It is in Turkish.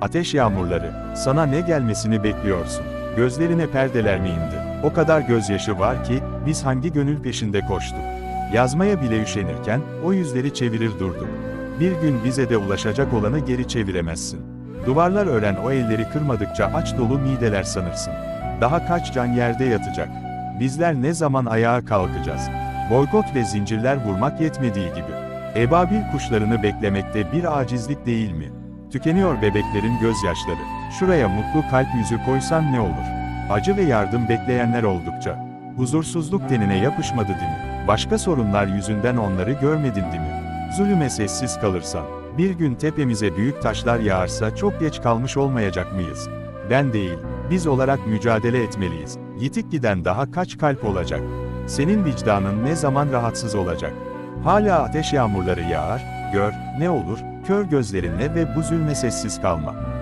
Ateş yağmurları, sana ne gelmesini bekliyorsun? Gözlerine perdeler mi indi? O kadar gözyaşı var ki, biz hangi gönül peşinde koştuk? Yazmaya bile üşenirken, o yüzleri çevirir durduk. Bir gün bize de ulaşacak olanı geri çeviremezsin. Duvarlar ören o elleri kırmadıkça aç dolu mideler sanırsın. Daha kaç can yerde yatacak? Bizler ne zaman ayağa kalkacağız? Boykot ve zincirler vurmak yetmediği gibi. Ebabil kuşlarını beklemekte bir acizlik değil mi? Tükeniyor bebeklerin gözyaşları. Şuraya mutlu kalp yüzü koysan ne olur? Acı ve yardım bekleyenler oldukça. Huzursuzluk tenine yapışmadı değil mi? Başka sorunlar yüzünden onları görmedin değil mi? Zulüme sessiz kalırsan, bir gün tepemize büyük taşlar yağarsa çok geç kalmış olmayacak mıyız? Ben değil, biz olarak mücadele etmeliyiz. Yitik giden daha kaç kalp olacak? Senin vicdanın ne zaman rahatsız olacak? Hala ateş yağmurları yağar, gör, ne olur, kör gözlerinle ve bu zulme sessiz kalma.